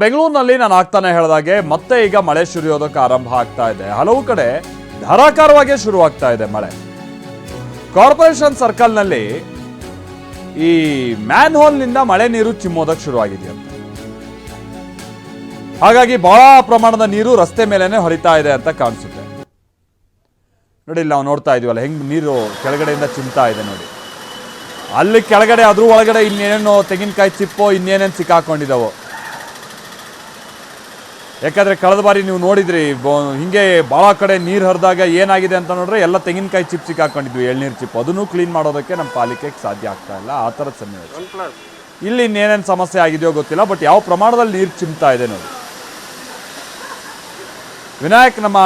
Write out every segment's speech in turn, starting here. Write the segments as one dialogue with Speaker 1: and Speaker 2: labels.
Speaker 1: ಬೆಂಗಳೂರಿನಲ್ಲಿ ನಾನು ಆಗ್ತಾನೆ ಹೇಳಿದಾಗೆ ಮತ್ತೆ ಈಗ ಮಳೆ ಸುರಿಯೋದಕ್ಕೆ ಆರಂಭ ಆಗ್ತಾ ಇದೆ. ಹಲವು ಕಡೆ ಧಾರಾಕಾರವಾಗಿ ಶುರುವಾಗ್ತಾ ಇದೆ ಮಳೆ. ಕಾರ್ಪೊರೇಷನ್ ಸರ್ಕಲ್ನಲ್ಲಿ ಈ ಮ್ಯಾನ್ ಹೋಲ್ನಿಂದ ಮಳೆ ನೀರು ಚಿಮ್ಮೋದಕ್ಕೆ ಶುರುವಾಗಿದೆಯಂತೆ. ಹಾಗಾಗಿ ಬಹಳ ಪ್ರಮಾಣದ ನೀರು ರಸ್ತೆ ಮೇಲೇನೆ ಹರಿತಾ ಇದೆ ಅಂತ ಕಾಣಿಸುತ್ತೆ. ನೋಡಿ ನಾವು ನೋಡ್ತಾ ಇದೀವಲ್ಲ, ಹೆಂಗ್ ನೀರು ಕೆಳಗಡೆಯಿಂದ ಚಿಮ್ತಾ ಇದೆ ನೋಡಿ. ಅಲ್ಲಿ ಕೆಳಗಡೆ ಅದ್ರ ಒಳಗಡೆ ಇನ್ನೇನೇನೋ ತೆಂಗಿನಕಾಯಿ ಚಿಪ್ಪೋ ಇನ್ನೇನೇನು ಸಿಕ್ಕಾಕೊಂಡಿದ್ದಾವೋ ಯಾಕಂದ್ರೆ ಕಳೆದ ಬಾರಿ ನೀವು ನೋಡಿದ್ರಿ ಹಿಂಗೆ ಭಾಳ ಕಡೆ ನೀರು ಹರಿದಾಗ ಏನಾಗಿದೆ ಅಂತ ನೋಡಿದ್ರೆ ಎಲ್ಲ ತೆಂಗಿನಕಾಯಿ ಚಿಪ್ ಹಾಕೊಂಡಿದ್ವಿ, ಎಳ್ನೀರು ಚಿಪ್. ಅದನ್ನು ಕ್ಲೀನ್ ಮಾಡೋದಕ್ಕೆ ನಮ್ಮ ಪಾಲಿಕೆಗೆ ಸಾಧ್ಯ ಆಗ್ತಾ ಇಲ್ಲ, ಆ ಥರದ ಸನ್ನಿವೇಶ ಇಲ್ಲಿ ಇನ್ನೇನೇನು ಸಮಸ್ಯೆ ಆಗಿದೆಯೋ ಗೊತ್ತಿಲ್ಲ, ಬಟ್ ಯಾವ ಪ್ರಮಾಣದಲ್ಲಿ ನೀರು ಚಿಮ್ತಾ ಇದೆ ನೋಡಿ. ವಿನಾಯಕ್, ನಮ್ಮ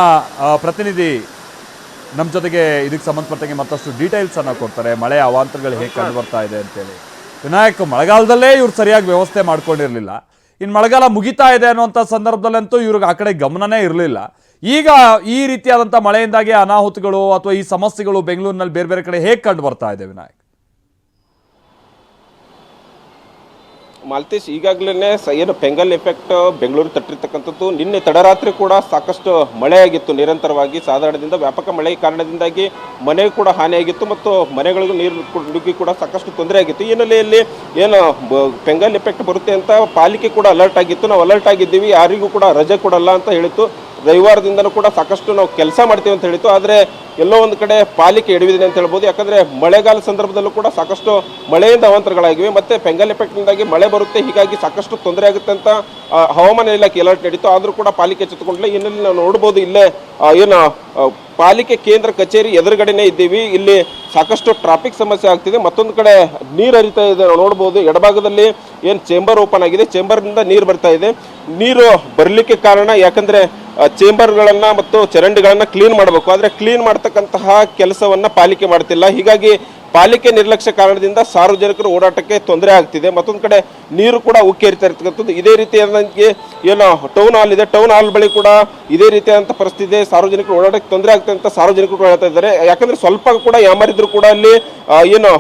Speaker 1: ಪ್ರತಿನಿಧಿ ನಮ್ಮ ಜೊತೆಗೆ ಇದಕ್ಕೆ ಸಂಬಂಧಪಟ್ಟಂಗೆ ಮತ್ತಷ್ಟು ಡೀಟೇಲ್ಸ್ ಅನ್ನ ಕೊಡ್ತಾರೆ. ಮಳೆ ಅವಾಂತರಗಳು ಹೇಗೆ ಕಂಡು ಬರ್ತಾ ಇದೆ ಅಂತೇಳಿ. ವಿನಾಯಕ್, ಮಳೆಗಾಲದಲ್ಲೇ ಇವ್ರು ಸರಿಯಾಗಿ ವ್ಯವಸ್ಥೆ ಮಾಡ್ಕೊಂಡಿರಲಿಲ್ಲ. ಇನ್ನು ಮಳೆಗಾಲ ಮುಗಿತಾ ಇದೆ ಅನ್ನುವಂಥ ಸಂದರ್ಭದಲ್ಲಂತೂ ಇವ್ರಿಗೆ ಆ ಕಡೆ ಗಮನನೇ ಇರಲಿಲ್ಲ. ಈಗ ಈ ರೀತಿಯಾದಂಥ ಮಳೆಯಿಂದಾಗಿ ಅನಾಹುತಗಳು ಅಥವಾ ಈ ಸಮಸ್ಯೆಗಳು ಬೆಂಗಳೂರಿನಲ್ಲಿ ಬೇರೆ ಬೇರೆ ಕಡೆ ಹೇಗೆ ಕಂಡು ಬರ್ತಾ ಇದೆ, ವಿನಾಯಕ್?
Speaker 2: ಮಾಲ್ತೇಶ್ ಈಗಾಗಲೇ ಏನು ಪೆಂಗಲ್ ಎಫೆಕ್ಟ್ ಬೆಂಗಳೂರು ತಟ್ಟಿರ್ತಕ್ಕಂಥದ್ದು. ನಿನ್ನೆ ತಡರಾತ್ರಿ ಕೂಡ ಸಾಕಷ್ಟು ಮಳೆಯಾಗಿತ್ತು ನಿರಂತರವಾಗಿ. ಸಾಧಾರಣದಿಂದ ವ್ಯಾಪಕ ಮಳೆ ಕಾರಣದಿಂದಾಗಿ ಮನೆ ಕೂಡ ಹಾನಿಯಾಗಿತ್ತು ಮತ್ತು ಮನೆಗಳಿಗೂ ನೀರು ನುಗ್ಗಿ ಕೂಡ ಸಾಕಷ್ಟು ತೊಂದರೆ ಆಗಿತ್ತು. ಈ ಹಿನ್ನೆಲೆಯಲ್ಲಿ ಏನು ಪೆಂಗಲ್ ಎಫೆಕ್ಟ್ ಬರುತ್ತೆ ಅಂತ ಪಾಲಿಕೆ ಕೂಡ ಅಲರ್ಟ್ ಆಗಿತ್ತು. ನಾವು ಅಲರ್ಟ್ ಆಗಿದ್ದೀವಿ. ಯಾರಿಗೂ ಕೂಡ ರಜೆ ಕೊಡಲ್ಲ ಅಂತ ಹೇಳಿತ್ತು. ರವಿವಾರದಿಂದನೂ ಕೂಡ ಸಾಕಷ್ಟು ನಾವು ಕೆಲಸ ಮಾಡ್ತೀವಿ ಅಂತ ಹೇಳಿತ್ತು. ಆದರೆ ಎಲ್ಲೋ ಒಂದು ಕಡೆ ಪಾಲಿಕೆ ಎಡವಿದೆ ಅಂತ ಹೇಳ್ಬೋದು. ಯಾಕಂದರೆ ಮಳೆಗಾಲ ಸಂದರ್ಭದಲ್ಲೂ ಕೂಡ ಸಾಕಷ್ಟು ಮಳೆಯಿಂದ ಅವಾಂತರಗಳಾಗಿವೆ. ಮತ್ತು ಪೆಂಗಲ್ ಎಫೆಕ್ಟ್ನಿಂದಾಗಿ ಮಳೆ ಬರುತ್ತೆ. ಹೀಗಾಗಿ ಸಾಕಷ್ಟು ತೊಂದರೆ ಆಗುತ್ತೆ ಅಂತ ಹವಾಮಾನ ಇಲಾಖೆ ಅಲರ್ಟ್ ನಡೀತು ಆದರೂ ಕೂಡ ಪಾಲಿಕೆ ಎಚ್ಚೆತ್ತುಕೊಂಡಿಲ್ಲ. ಇನ್ನಲ್ಲಿ ನಾವು ನೋಡ್ಬೋದು ಇಲ್ಲೇ ಏನು ಪಾಲಿಕೆ ಕೇಂದ್ರ ಕಚೇರಿ ಎದುರುಗಡೆನೇ ಇದ್ದೀವಿ. ಇಲ್ಲಿ ಸಾಕಷ್ಟು ಟ್ರಾಫಿಕ್ ಸಮಸ್ಯೆ ಆಗ್ತಿದೆ. ಮತ್ತೊಂದು ಕಡೆ ನೀರು ಹರಿತಾ ಇದೆ. ನೋಡ್ಬೋದು ಎಡಭಾಗದಲ್ಲಿ ಏನು ಚೇಂಬರ್ ಓಪನ್ ಆಗಿದೆ. ಚೇಂಬರ್ನಿಂದ ನೀರು ಬರ್ತಾ ಇದೆ. ನೀರು ಬರಲಿಕ್ಕೆ ಕಾರಣ ಯಾಕಂದ್ರೆ ಚೇಂಬರ್ಗಳನ್ನ ಮತ್ತು ಚರಂಡಿಗಳನ್ನು ಕ್ಲೀನ್ ಮಾಡಬೇಕು. ಆದರೆ ಕ್ಲೀನ್ ಮಾಡ್ತಕ್ಕಂತಹ ಕೆಲಸವನ್ನು ಪಾಲಿಕೆ ಮಾಡ್ತಿಲ್ಲ. ಹೀಗಾಗಿ ಪಾಲಿಕೆ ನಿರ್ಲಕ್ಷ್ಯ ಕಾರಣದಿಂದ ಸಾರ್ವಜನಿಕರು ಓಡಾಟಕ್ಕೆ ತೊಂದರೆ ಆಗ್ತಿದೆ. ಮತ್ತೊಂದು ಕಡೆ ನೀರು ಕೂಡ ಉಕ್ಕೇರಿತಾ ಇರ್ತಕ್ಕಂಥದ್ದು ಇದೇ ರೀತಿಯಾದಂಗೆ ಏನು ಟೌನ್ ಹಾಲ್ ಇದೆ. ಟೌನ್ ಹಾಲ್ ಬಳಿ ಕೂಡ ಇದೇ ರೀತಿಯಾದಂಥ ಪರಿಸ್ಥಿತಿ ಇದೆ. ಸಾರ್ವಜನಿಕರು ಓಡಾಟಕ್ಕೆ ತೊಂದರೆ ಆಗ್ತದೆ ಅಂತ ಸಾರ್ವಜನಿಕರು ಹೇಳ್ತಾ ಇದ್ದಾರೆ. ಯಾಕಂದ್ರೆ ಸ್ವಲ್ಪ ಕೂಡ ಯಾಮಾರಿದ್ರು ಕೂಡ ಅಲ್ಲಿ ಏನು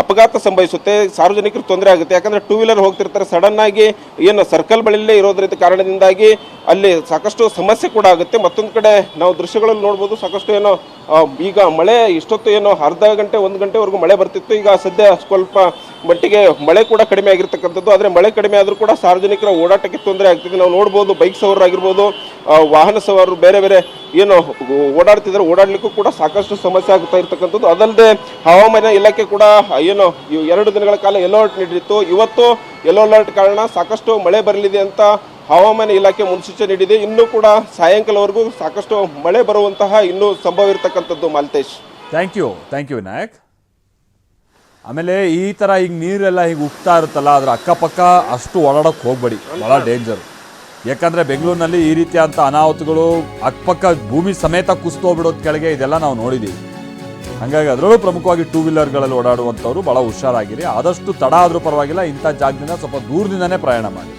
Speaker 2: ಅಪಘಾತ ಸಂಭವಿಸುತ್ತೆ, ಸಾರ್ವಜನಿಕರು ತೊಂದರೆ ಆಗುತ್ತೆ. ಯಾಕಂದರೆ ಟೂ ವೀಲರ್ ಹೋಗ್ತಿರ್ತಾರೆ ಸಡನ್ ಆಗಿ ಏನು ಸರ್ಕಲ್ ಬಳಿಯಲ್ಲೇ ಇರೋದ್ರಿಂದ ಕಾರಣದಿಂದಾಗಿ ಅಲ್ಲಿ ಸಾಕಷ್ಟು ಸಮಸ್ಯೆ ಕೂಡ ಆಗುತ್ತೆ. ಮತ್ತೊಂದು ಕಡೆ ನಾವು ದೃಶ್ಯಗಳಲ್ಲಿ ನೋಡ್ಬೋದು ಸಾಕಷ್ಟು ಏನೋ ಈಗ ಮಳೆ ಇಷ್ಟೊತ್ತು ಏನೋ ಅರ್ಧ ಗಂಟೆ, ಒಂದು ಗಂಟೆವರೆಗೂ ಮಳೆ ಬರ್ತಿತ್ತು. ಈಗ ಸದ್ಯ ಸ್ವಲ್ಪ ಮಟ್ಟಿಗೆ ಮಳೆ ಕೂಡ ಕಡಿಮೆ ಆಗಿರ್ತಕ್ಕಂಥದ್ದು. ಆದರೆ ಮಳೆ ಕಡಿಮೆ ಆದರೂ ಕೂಡ ಸಾರ್ವಜನಿಕರ ಓಡಾಟಕ್ಕೆ ತೊಂದರೆ ಆಗ್ತಿದೆ. ನಾವು ನೋಡ್ಬೋದು ಬೈಕ್ ಸವಾರರು ಆಗಿರ್ಬೋದು ವಾಹನ ಸವಾರರು, ಬೇರೆ ಬೇರೆ ಏನು ಓಡಾಡ್ತಿದ್ದಾರೆ. ಓಡಾಡಲಿಕ್ಕೂ ಕೂಡ ಸಾಕಷ್ಟು ಸಮಸ್ಯೆ ಆಗ್ತಾ ಇರ್ತಕ್ಕಂಥದ್ದು. ಅದಲ್ಲದೆ ಹವಾಮಾನ ಇಲಾಖೆ ಕೂಡ ಏನು ಎರಡು ದಿನಗಳ ಕಾಲ ಯೆಲ್ಲೋ ಅಲರ್ಟ್ ನೀಡಿತ್ತು. ಇವತ್ತು ಯೆಲ್ಲೋ ಅಲರ್ಟ್ ಕಾರಣ ಸಾಕಷ್ಟು ಮಳೆ ಬರಲಿದೆ ಅಂತ ಹವಾಮಾನ ಇಲಾಖೆ ಮುನ್ಸೂಚನೆ ನೀಡಿದೆ. ಇನ್ನೂ ಕೂಡ ಸಾಯಂಕಾಲವರೆಗೂ ಸಾಕಷ್ಟು ಮಳೆ ಬರುವಂತಹ ಇನ್ನೂ ಸಂಭವ ಇರತಕ್ಕಂಥದ್ದು Malthesh.
Speaker 1: Thank you thank you Vinayak. ಆಮೇಲೆ ಈ ಥರ ಈಗ ನೀರೆಲ್ಲ ಹೀಗೆ ಉಕ್ತಾ ಇರುತ್ತಲ್ಲ ಅದ್ರ ಅಕ್ಕಪಕ್ಕ ಅಷ್ಟು ಓಡಾಡೋಕೆ ಹೋಗ್ಬೇಡಿ. ಭಾಳ ಡೇಂಜರ್ ಯಾಕಂದರೆ ಬೆಂಗಳೂರಿನಲ್ಲಿ ಈ ರೀತಿಯಾದಂಥ ಅನಾಹುತಗಳು ಅಕ್ಕಪಕ್ಕ ಭೂಮಿ ಸಮೇತ ಕುಸ್ತೋಗ್ಬಿಡೋದು ಕೆಳಗೆ ಇದೆಲ್ಲ ನಾವು ನೋಡಿದ್ದೀವಿ ಹಾಗಾಗಿ ಅದರಲ್ಲೂ ಪ್ರಮುಖವಾಗಿ ಟೂ ವೀಲರ್ಗಳಲ್ಲಿ ಓಡಾಡುವಂಥವ್ರು ಭಾಳ ಹುಷಾರಾಗಿರಿ. ಆದಷ್ಟು ತಡ ಆದರೂ ಪರವಾಗಿಲ್ಲ, ಇಂಥ ಜಾಗದಿಂದ ಸ್ವಲ್ಪ ದೂರದಿಂದನೇ ಪ್ರಯಾಣ ಮಾಡಿ.